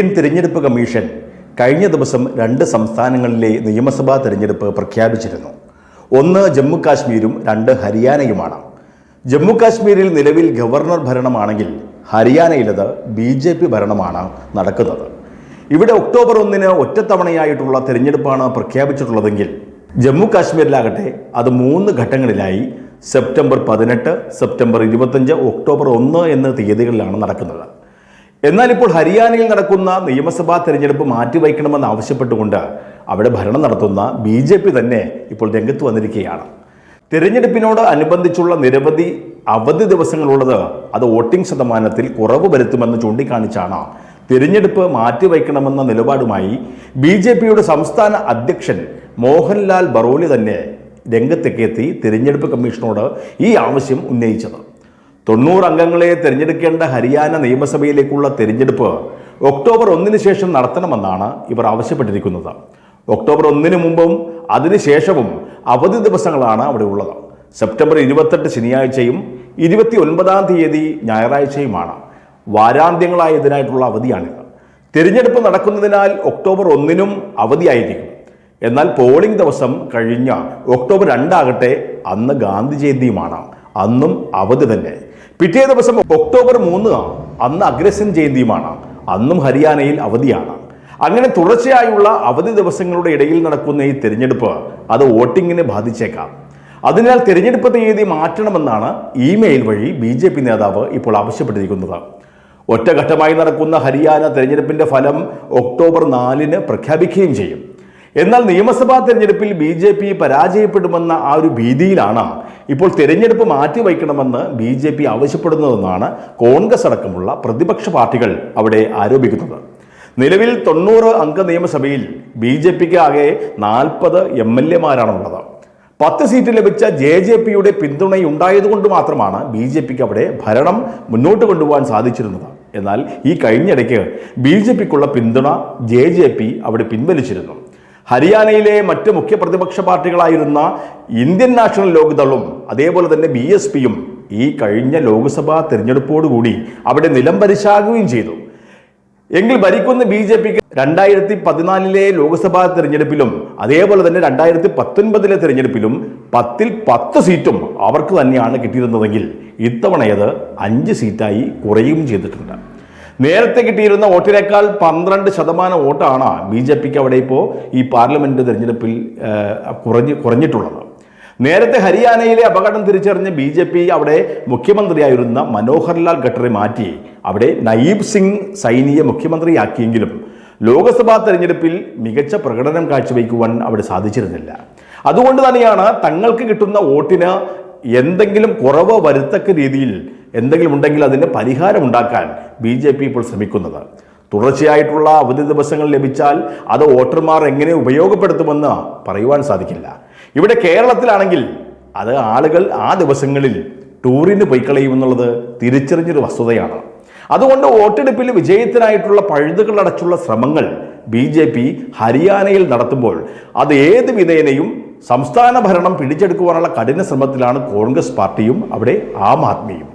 Indian തിരഞ്ഞെടുപ്പ് commission കഴിഞ്ഞ ദിവസം രണ്ട് സംസ്ഥാനങ്ങളിലെ നിയമസഭാ തിരഞ്ഞെടുപ്പ് പ്രഖ്യാപിച്ചിരുന്നു. ഒന്ന് ജമ്മു കാശ്മീരും രണ്ട് ഹരിയാനയുമാണ്. ജമ്മു കാശ്മീരിൽ നിലവിൽ ഗവർണർ ഭരണമാണെങ്കിൽ ഹരിയാനയിലത് ബി ജെ പി ഭരണമാണ് നടക്കുന്നത്. ഇവിടെ ഒക്ടോബർ ഒന്നിന് ഒറ്റത്തവണയായിട്ടുള്ള തിരഞ്ഞെടുപ്പാണ് പ്രഖ്യാപിച്ചിട്ടുള്ളതെങ്കിൽ ജമ്മു കാശ്മീരിലാകട്ടെ അത് മൂന്ന് ഘട്ടങ്ങളിലായി സെപ്റ്റംബർ പതിനെട്ട് സെപ്റ്റംബർ ഇരുപത്തഞ്ച് ഒക്ടോബർ ഒന്ന് എന്ന തീയതികളിലാണ് നടക്കുന്നത്. എന്നാൽ ഇപ്പോൾ ഹരിയാനയിൽ നടക്കുന്ന നിയമസഭാ തെരഞ്ഞെടുപ്പ് മാറ്റിവയ്ക്കണമെന്ന് ആവശ്യപ്പെട്ടുകൊണ്ട് അവിടെ ഭരണം നടത്തുന്ന ബി ജെ പി തന്നെ ഇപ്പോൾ രംഗത്ത് വന്നിരിക്കുകയാണ്. തിരഞ്ഞെടുപ്പിനോട് അനുബന്ധിച്ചുള്ള നിരവധി അവധി ദിവസങ്ങളുള്ളത് അത് വോട്ടിംഗ് ശതമാനത്തിൽ കുറവ് വരുത്തുമെന്ന് ചൂണ്ടിക്കാണിച്ചാണ് തിരഞ്ഞെടുപ്പ് മാറ്റിവയ്ക്കണമെന്ന നിലപാടുമായി ബി ജെ പിയുടെ സംസ്ഥാന അധ്യക്ഷൻ മോഹൻലാൽ ബറോലി തന്നെ രംഗത്തേക്കെത്തി തിരഞ്ഞെടുപ്പ് കമ്മീഷനോട് ഈ ആവശ്യം ഉന്നയിച്ചത്. തൊണ്ണൂറ് അംഗങ്ങളെ തിരഞ്ഞെടുക്കേണ്ട ഹരിയാന നിയമസഭയിലേക്കുള്ള തിരഞ്ഞെടുപ്പ് ഒക്ടോബർ ഒന്നിന് ശേഷം നടത്തണമെന്നാണ് ഇവർ ആവശ്യപ്പെട്ടിരിക്കുന്നത്. ഒക്ടോബർ ഒന്നിന് മുമ്പും അതിനുശേഷവും അവധി ദിവസങ്ങളാണ് അവിടെ ഉള്ളത്. സെപ്റ്റംബർ ഇരുപത്തെട്ട് ശനിയാഴ്ചയും ഇരുപത്തി ഒൻപതാം തീയതി ഞായറാഴ്ചയുമാണ് വാരാന്ത്യങ്ങളായതിനായിട്ടുള്ള അവധിയാണിത്. തിരഞ്ഞെടുപ്പ് നടക്കുന്നതിനാൽ ഒക്ടോബർ ഒന്നിനും അവധിയായിരിക്കും. എന്നാൽ പോളിംഗ് ദിവസം കഴിഞ്ഞ ഒക്ടോബർ രണ്ടാകട്ടെ അന്ന് ഗാന്ധി ജയന്തിയുമാണ് അന്നും അവധി തന്നെ. പിറ്റേ ദിവസം ഒക്ടോബർ മൂന്ന് അന്ന് അഗ്രസൻ ജയന്തിയുമാണ്. അന്നും ഹരിയാനയിൽ അവധിയാണ്. അങ്ങനെ തുടർച്ചയായുള്ള അവധി ദിവസങ്ങളുടെ ഇടയിൽ നടക്കുന്ന ഈ തിരഞ്ഞെടുപ്പ് അത് വോട്ടിങ്ങിനെ ബാധിച്ചേക്കാം. അതിനാൽ തിരഞ്ഞെടുപ്പ് തീയതി മാറ്റണമെന്നാണ് ഇമെയിൽ വഴി ബി ജെ പി നേതാവ് ഇപ്പോൾ ആവശ്യപ്പെട്ടിരിക്കുന്നത്. ഒറ്റഘട്ടമായി നടക്കുന്ന ഹരിയാന തിരഞ്ഞെടുപ്പിന്റെ ഫലം ഒക്ടോബർ നാലിന് പ്രഖ്യാപിക്കുകയും ചെയ്യും. എന്നാൽ നിയമസഭാ തെരഞ്ഞെടുപ്പിൽ ബി ജെ പി പരാജയപ്പെടുമെന്ന ആ ഒരു ഭീതിയിലാണ്. ഇപ്പോൾ തെരഞ്ഞെടുപ്പ് മാറ്റിവയ്ക്കണമെന്ന് ബി ജെ പി ആവശ്യപ്പെടുന്നതെന്നാണ് കോൺഗ്രസ് അടക്കമുള്ള പ്രതിപക്ഷ പാർട്ടികൾ അവിടെ ആരോപിക്കുന്നത്. നിലവിൽ തൊണ്ണൂറ് അംഗ നിയമസഭയിൽ ബി ജെ പിക്ക് ആകെ നാൽപ്പത് എം എൽ എമാരാണുള്ളത്. പത്ത് സീറ്റ് ലഭിച്ച ജെ ജെ പിയുടെ പിന്തുണയുണ്ടായതുകൊണ്ട് മാത്രമാണ് ബി ജെ പിക്ക് അവിടെ ഭരണം മുന്നോട്ട് കൊണ്ടുപോകാൻ സാധിച്ചിരുന്നത്. എന്നാൽ ഈ കഴിഞ്ഞിടയ്ക്ക് ബി ജെ പിക്കുള്ള പിന്തുണ ജെ ജെ പി അവിടെ പിൻവലിച്ചിരുന്നു. ഹരിയാനയിലെ മറ്റ് മുഖ്യ പ്രതിപക്ഷ പാർട്ടികളായിരുന്ന ഇന്ത്യൻ നാഷണൽ ലോക്ദളും അതേപോലെ തന്നെ ബി എസ് പിയും ഈ കഴിഞ്ഞ ലോക്സഭാ തെരഞ്ഞെടുപ്പോടുകൂടി അവിടെ നിലംപരിശാകുകയും ചെയ്തു. എങ്കിൽ ഭരിക്കുന്ന ബി ജെ പിക്ക് രണ്ടായിരത്തി പതിനാലിലെ ലോക്സഭാ തിരഞ്ഞെടുപ്പിലും അതേപോലെ തന്നെ രണ്ടായിരത്തി പത്തൊൻപതിലെ തെരഞ്ഞെടുപ്പിലും പത്തിൽ പത്ത് സീറ്റും അവർക്ക് തന്നെയാണ് കിട്ടിയിരുന്നതെങ്കിൽ ഇത്തവണയത് അഞ്ച് സീറ്റായി കുറയുകയും ചെയ്തിട്ടുണ്ട്. നേരത്തെ കിട്ടിയിരുന്ന വോട്ടിനേക്കാൾ പന്ത്രണ്ട് ശതമാനം വോട്ടാണ് ബി ജെ പിക്ക് അവിടെ ഇപ്പോൾ ഈ പാർലമെന്റ് തിരഞ്ഞെടുപ്പിൽ കുറഞ്ഞ് കുറഞ്ഞിട്ടുള്ളത്. നേരത്തെ ഹരിയാനയിലെ അപകടം തിരിച്ചറിഞ്ഞ് ബി ജെ പി അവിടെ മുഖ്യമന്ത്രിയായിരുന്ന മനോഹർലാൽ ഖട്ടറെ മാറ്റി. അവിടെ നയീബ് സിംഗ് സൈനിയെ മുഖ്യമന്ത്രിയാക്കിയെങ്കിലും ലോക്സഭാ തെരഞ്ഞെടുപ്പിൽ മികച്ച പ്രകടനം കാഴ്ചവെക്കുവാൻ അവിടെ സാധിച്ചിരുന്നില്ല. അതുകൊണ്ട് തന്നെയാണ് തങ്ങൾക്ക് കിട്ടുന്ന വോട്ടിന് എന്തെങ്കിലും കുറവ് വരുത്തക്ക രീതിയിൽ എന്തെങ്കിലും ഉണ്ടെങ്കിൽ അതിന് പരിഹാരം ഉണ്ടാക്കാൻ ബി ജെ പി ഇപ്പോൾ ശ്രമിക്കുന്നത്. തുടർച്ചയായിട്ടുള്ള അവധി ദിവസങ്ങൾ ലഭിച്ചാൽ അത് വോട്ടർമാർ എങ്ങനെ ഉപയോഗപ്പെടുത്തുമെന്ന് പറയുവാൻ സാധിക്കില്ല. ഇവിടെ കേരളത്തിലാണെങ്കിൽ അത് ആളുകൾ ആ ദിവസങ്ങളിൽ ടൂറിന് പോയി കളയുമെന്നുള്ളത് തിരിച്ചറിഞ്ഞൊരു വസ്തുതയാണ്. അതുകൊണ്ട് വോട്ടെടുപ്പിൽ വിജയത്തിനായിട്ടുള്ള പഴുതുകളടച്ചുള്ള ശ്രമങ്ങൾ ബി ജെ പി ഹരിയാനയിൽ നടത്തുമ്പോൾ അത് ഏത് വിധേനയും സംസ്ഥാന ഭരണം പിടിച്ചെടുക്കുവാനുള്ള കഠിന ശ്രമത്തിലാണ് കോൺഗ്രസ് പാർട്ടിയും അവിടെ ആം ആദ്മിയും.